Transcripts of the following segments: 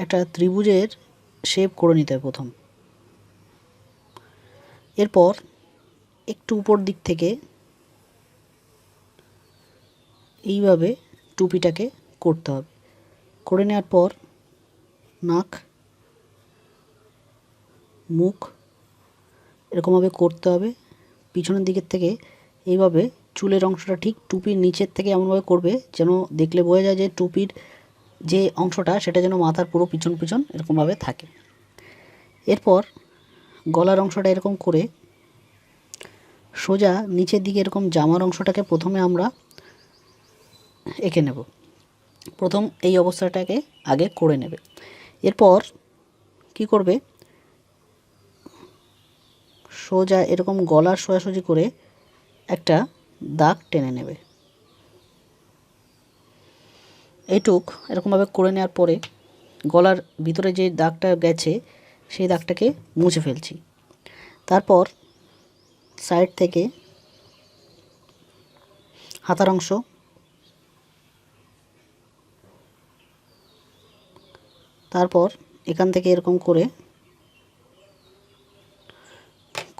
একটা ত্রিভুজের শেপ করে নিতে হবে প্রথম। এরপর একটু উপর দিক থেকে এইভাবে টুপিটাকে করতে হবে। করে নেওয়ার পর নাক, মুখ এরকমভাবে করতে হবে। পিছনের দিকের থেকে এইভাবে চুলের অংশটা ঠিক টুপির নিচের থেকে এমনভাবে করবে যেন দেখলে বোঝা যায় যে টুপির যে অংশটা সেটা যেন মাথার পুরো পিছন পিছন এরকমভাবে থাকে। এরপর গলার অংশটা এরকম করে সোজা নিচের দিকে এরকম জামার অংশটাকে প্রথমে আমরা এঁকে নেব। প্রথম এই অবস্থাটাকে আগে করে নেবে। এরপর কি করবে? সোজা এরকম গলার সোজাসুজি করে একটা দাগ টেনে নেবে। এইটুক এরকমভাবে করে নেওয়ার পরে গলার ভিতরে যে দাগটা গেছে, সেই দাগটাকে মুছে ফেলছি। তারপর সাইড থেকে হাতার অংশ তারপর এখান থেকে এরকম করে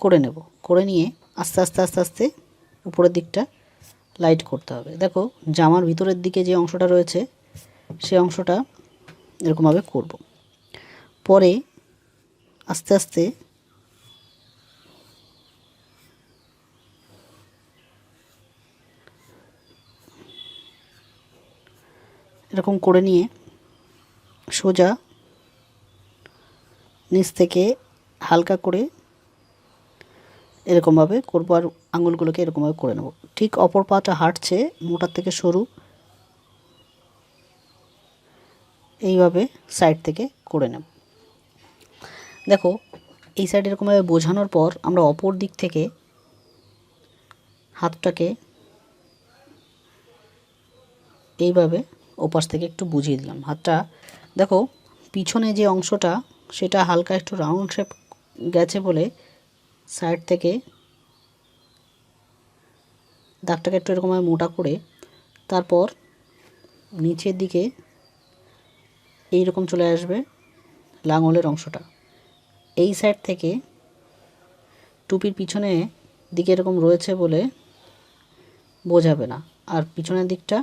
করে নেব। করে নিয়ে আস্তে আস্তে আস্তে আস্তে উপরের দিকটা লাইট করতে হবে। দেখো, জামার ভিতরের দিকে যে অংশটা রয়েছে সে অংশটা এরকমভাবে করব। পরে আস্তে আস্তে এরকম করে নিয়ে সোজা নিচ থেকে হালকা করে এরকমভাবে করব আর আঙুলগুলোকে এরকমভাবে করে নেব। ঠিক অপর পাটা হাঁটছে মোটার থেকে সরু এইভাবে সাইড থেকে করে নেব। দেখো, এই সাইড এরকমভাবে বোঝানোর পর আমরা অপর দিক থেকে হাতটাকে এইভাবে ওপাশ থেকে একটু বুঝিয়ে দিলাম। হাতটা, দেখো, পিছনে যে অংশটা, সেটা হালকা একটু রাউন্ড শেপ গেছে বলে সাইড থেকে দাগটাকে একটু এরকমভাবে মোটা করে, তারপর নিচের দিকে এই রকম চলে আসবে লাঙলের অংশটা। এই সাইড থেকে টুপির পিছনে দিকে এরকম রয়েছে বলে বোঝাবে না। আর পিছনের দিকটা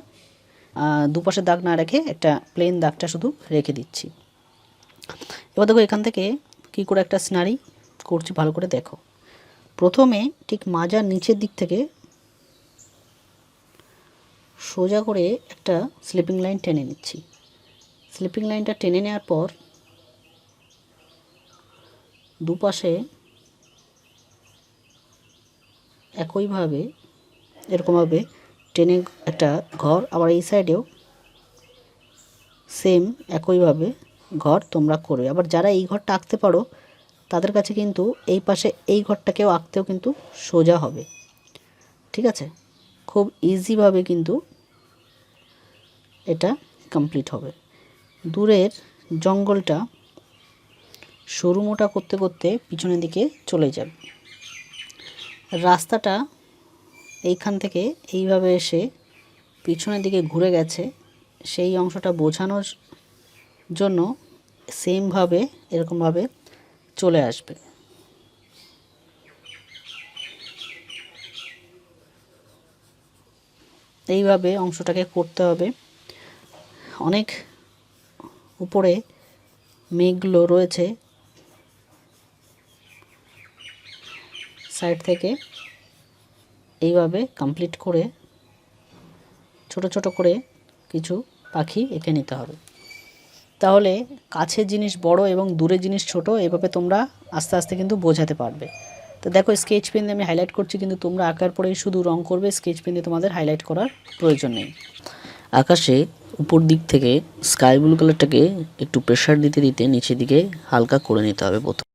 দুপাশে দাগ না রেখে একটা প্লেন দাগটা শুধু রেখে দিচ্ছি। এবার দেখো এখান থেকে কি করে একটা স্নারি করছি, ভালো করে দেখো। প্রথমে ঠিক মাজার নিচের দিক থেকে সোজা করে একটা স্লিপিং লাইন টেনে নিচ্ছি। স্লিপিং লাইনটা টেনে নেওয়ার পর দুপাশে একইভাবে, এরকমভাবে টেনে একটা ঘর, আবার এই সাইডেও সেম একইভাবে ঘর তোমরা করবে। আবার যারা এই ঘরটা আঁকতে পারো, তাদের কাছে কিন্তু এই পাশে এই ঘরটাকেও আঁকতেও কিন্তু সোজা হবে। ঠিক আছে? খুব ইজিভাবে কিন্তু এটা কমপ্লিট হবে। দূরের জঙ্গলটা সরু মোটা করতে করতে পিছনের দিকে চলে যাবে। রাস্তাটা এইখান থেকে এইভাবে এসে পিছনের দিকে ঘুরে গেছে। সেই অংশটা বোঝানোর জন্য সেমভাবে, এরকমভাবে চলে আসবে। এইভাবে অংশটাকে করতে হবে। অনেক উপরে মেঘগুলো রয়েছে সাইড থেকে। এইভাবে কমপ্লিট করে, ছোট ছোট করে কিছু পাখি এঁকে নিতে হবে। তাহলে কাছের জিনিস বড় এবং দূরের জিনিস ছোট, এভাবে তোমরা আস্তে আস্তে কিন্তু বোঝাতে পারবে। তো দেখো স্কেচ পেন দিয়ে আমি হাইলাইট করছি, কিন্তু তোমরা আঁকার পরেই শুধু রং করবে স্কেচ পেন দিয়ে তোমাদের হাইলাইট করার প্রয়োজন নেই। আকাশে উপর দিক থেকে স্কাই ব্লু কালারটাকে একটু প্রেশার দিতে দিতে নিচের দিকে হালকা করে নিতে হবে প্রথম।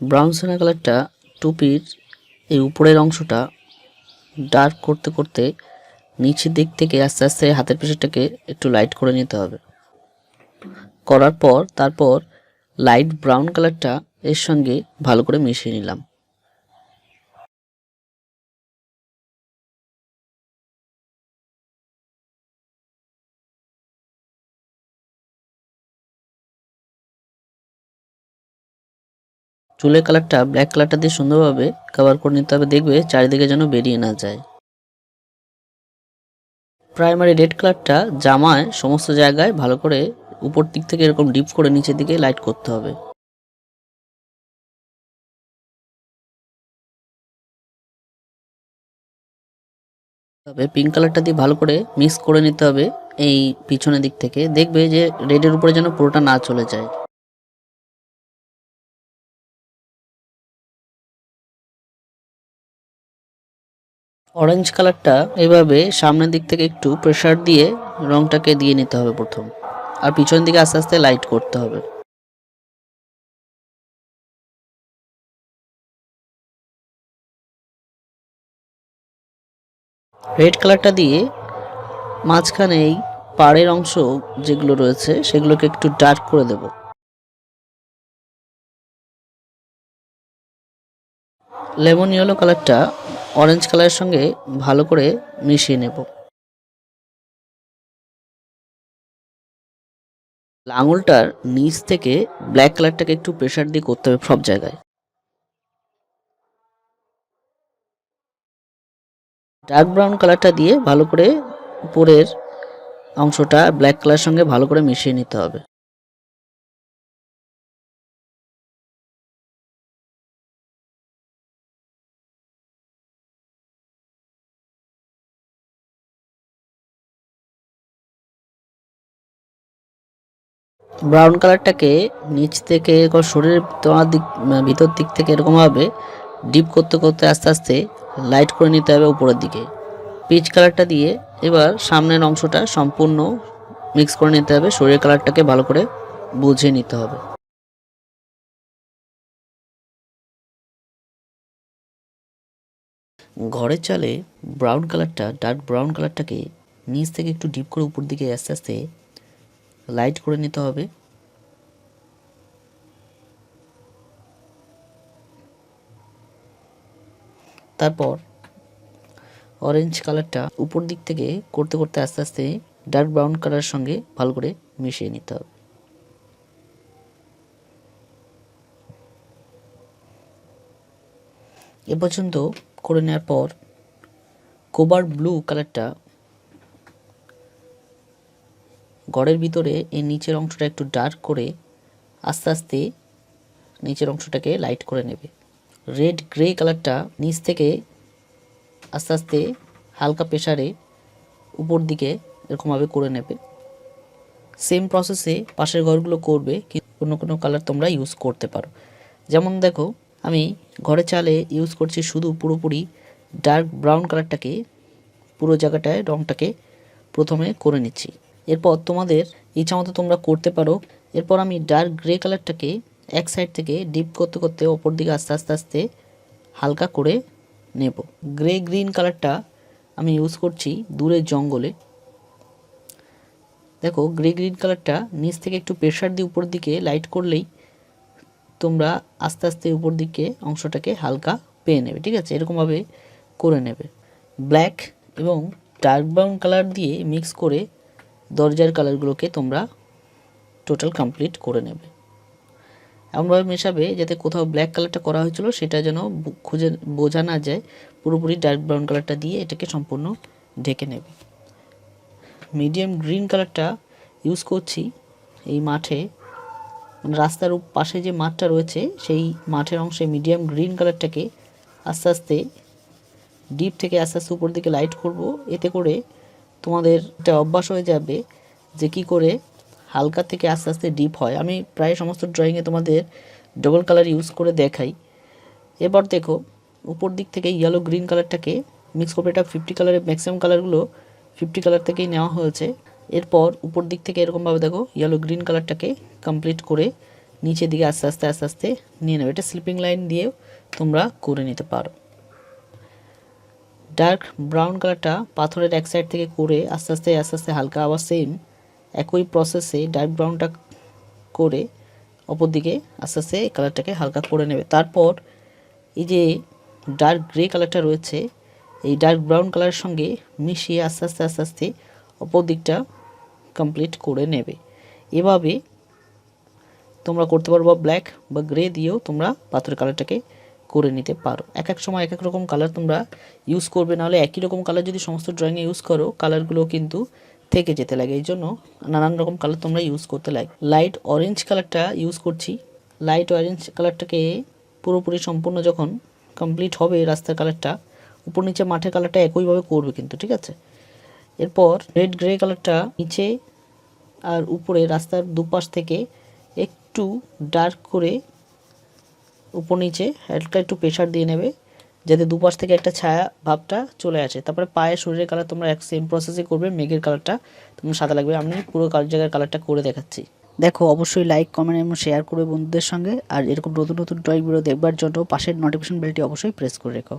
ব্রাউন সোনা কালারটা টুপির এই উপরের অংশটা ডার্ক করতে করতে নিচের দিক থেকে আস্তে আস্তে হাতের পেশাটাকে একটু লাইট করে নিতে হবে। করার পর, তারপর লাইট ব্রাউন কালারটা এর সঙ্গে ভালো করে মিশিয়ে নিলাম। চুলের কালারটা ব্ল্যাক কালারটা দিয়ে সুন্দরভাবে কভার করে নিতে হবে, দেখবে চারিদিকে যেন বেরিয়ে না যায়। প্রাইমারি রেড কালারটা জামায় সমস্ত জায়গায় ভালো করে উপর দিক থেকে এরকম ডিপ করে নিচের দিকে লাইট করতে হবে। তবে পিঙ্ক কালারটা দিয়ে ভালো করে মিক্স করে নিতে হবে এই পিছনের দিক থেকে। দেখবে যে রেডের উপরে যেন পুরোটা না চলে যায়। অরেঞ্জ কালারটা এভাবে সামনের দিক থেকে একটু প্রেসার দিয়ে রংটাকে দিয়ে নিতে হবে প্রথম। আর পিছন দিকে আস্তে আস্তে লাইট করতে হবে। রেড কালারটা দিয়ে মাঝখানে এই পাড়ের অংশ যেগুলো রয়েছে, সেগুলোকে একটু ডার্ক করে দেব। লেমন ইয়েলো কালারটা অরেঞ্জ কালারের সঙ্গে ভালো করে মিশিয়ে নেব। আঙুলটার নিচ থেকে ব্ল্যাক কালারটাকে একটু প্রেশার দিয়ে করতে হবে সব জায়গায়। ডার্ক ব্রাউন কালারটা দিয়ে ভালো করে উপরের অংশটা ব্ল্যাক কালার সঙ্গে ভালো করে মিশিয়ে নিতে হবে। ব্রাউন কালারটাকে নিচ থেকে শরীরের তোমার দিক ভিতর দিক থেকে এরকমভাবে ডিপ করতে করতে আস্তে আস্তে লাইট করে নিতে হবে উপরের দিকে। পিচ কালারটা দিয়ে এবার সামনের অংশটা সম্পূর্ণ মিক্স করে নিতে হবে, শরীরের কালারটাকে ভালো করে বুঝিয়ে নিতে হবে। ঘরের চালে ব্রাউন কালারটা ডার্ক ব্রাউন কালারটাকে নিচ থেকে একটু ডিপ করে উপর দিকে আস্তে আস্তে লাইট করে নিতে হবে। তারপর অরেঞ্জ কালারটা উপর দিক থেকে করতে করতে আস্তে আস্তে ডার্ক ব্রাউন কালারের সঙ্গে ভালো করে মিশিয়ে নিতে হবে। এ পর্যন্ত করে নেওয়ার পর কোবার ব্লু কালারটা গড়ের ভিতরে এই নিচের অংশটা একটু ডার্ক করে আস্তে আস্তে নিচের অংশটাকে লাইট করে নেবে। রেড গ্রে কালারটা নিচ থেকে আস্তে আস্তে হালকা প্রেশারে উপর দিকে এরকমভাবে করে নেবে। সেম প্রসেসে পাশের ঘরগুলো করবে কি কোনো কোনো কালার তোমরা ইউজ করতে পারো। যেমন দেখো, আমি ঘরে চালে ইউজ করছি শুধু পুরোপুরি ডার্ক ব্রাউন কালারটাকে পুরো জায়গাটায় রঙটাকে প্রথমে করে নিচ্ছি। এরপর তোমাদের ইচ্ছা মতো তোমরা করতে পারো। এরপর আমি ডার্ক গ্রে কালারটাকে এক সাইড থেকে ডিপ করতে করতে ওপর দিকে আস্তে আস্তে আস্তে হালকা করে নেব। গ্রে গ্রিন কালারটা আমি ইউজ করছি দূরের জঙ্গলে। দেখো গ্রে গ্রিন কালারটা নিচ থেকে একটু প্রেশার দিয়ে উপর দিকে লাইট করলেই তোমরা আস্তে আস্তে উপর দিকে অংশটাকে হালকা পেয়ে নেবে, ঠিক আছে? এরকমভাবে করে নেবে। ব্ল্যাক এবং ডার্ক ব্রাউন কালার দিয়ে মিক্স করে দরজার কালারগুলোকে তোমরা টোটাল কমপ্লিট করে নেবে। এমনভাবে মেশাবে যাতে কোথাও ব্ল্যাক কালারটা করা হয়েছিল, সেটা যেন খুঁজে বোঝা না যায়, পুরোপুরি ডার্ক ব্রাউন কালারটা দিয়ে এটাকে সম্পূর্ণ ঢেকে নেবে। মিডিয়াম গ্রিন কালারটা ইউজ করছি এই মাঠে। মানে রাস্তার পাশে যে মাঠটা রয়েছে, সেই মাঠের অংশে মিডিয়াম গ্রিন কালারটাকে আস্তে আস্তে ডিপ থেকে আস্তে আস্তে উপর দিকে লাইট করব। এতে করে তোমাদের এটা অভ্যাস হয়ে যাবে যে কি করে হালকা থেকে আস্তে আস্তে ডিপ হয়। আমি প্রায় সমস্ত ড্রয়িংয়ে তোমাদের ডবল কালার ইউজ করে দেখাই। এবার দেখো, উপর দিক থেকে ইয়েলো গ্রিন কালারটাকে মিক্স করবে এটা ফিফটি কালারের ম্যাক্সিমাম কালারগুলো ফিফটি কালার থেকেই নেওয়া হয়েছে। এরপর উপর দিক থেকে এরকমভাবে দেখো ইয়েলো গ্রিন কালারটাকে কমপ্লিট করে নিচের দিকে আস্তে আস্তে আস্তে আস্তে নিয়ে নেবে। এটা স্লিপিং লাইন দিয়েও তোমরা করে নিতে পারো। ডার্ক ব্রাউন কালারটা পাথরের এক সাইড থেকে করে আস্তে আস্তে আস্তে আস্তে হালকা আবার সেম একই প্রসেসে ডার্ক ব্রাউনটা করে অপর দিকে আস্তে আস্তে এই কালারটাকে হালকা করে নেবে। তারপর এই যে ডার্ক গ্রে কালারটা রয়েছে, এই ডার্ক ব্রাউন কালারের সঙ্গে মিশিয়ে আস্তে আস্তে আস্তে আস্তে অপর দিকটা কমপ্লিট করে নেবে। এভাবে তোমরা করতে পারো বা ব্ল্যাক বা গ্রে দিয়েও তোমরা পাথরের কালারটাকে করে নিতে পারো। এক এক সময় এক এক রকম কালার তোমরা ইউজ করবে, নাহলে একই রকম কালার যদি সমস্ত ড্রয়িংয়ে ইউজ করো কালারগুলো কিন্তু থেকে যেতে লাগে। এই জন্য নানান রকম কালার তোমরা ইউজ করতে লাগে লাইট অরেঞ্জ কালারটা ইউজ করছি। লাইট অরেঞ্জ কালারটাকে পুরোপুরি সম্পূর্ণ যখন কমপ্লিট হবে রাস্তার কালারটা উপর নিচে মাঠের কালারটা একইভাবে করবে কিন্তু, ঠিক আছে? এরপর রেড গ্রে কালারটা নিচে আর উপরে রাস্তার দুপাশ থেকে একটু ডার্ক করে উপর নিচে হালকা একটু প্রেশার দিয়ে নেবে, যাতে দুপাশ থেকে একটা ছায়া ভাবটা চলে আসে। তারপরে পায়ে শরীরের কালার তোমরা এক সেম প্রসেসে করবে, মেঘের কালারটা তোমার সাদা লাগবে। আমি পুরো জায়গার কালারটা করে দেখাচ্ছি। দেখো, অবশ্যই লাইক কমেন্ট এবং শেয়ার করবে বন্ধুদের সঙ্গে। আর এরকম নতুন নতুন ড্রয়িং ভিডিও দেখবার জন্য পাশের নোটিফিকেশন বেলটি অবশ্যই প্রেস করে রেখো।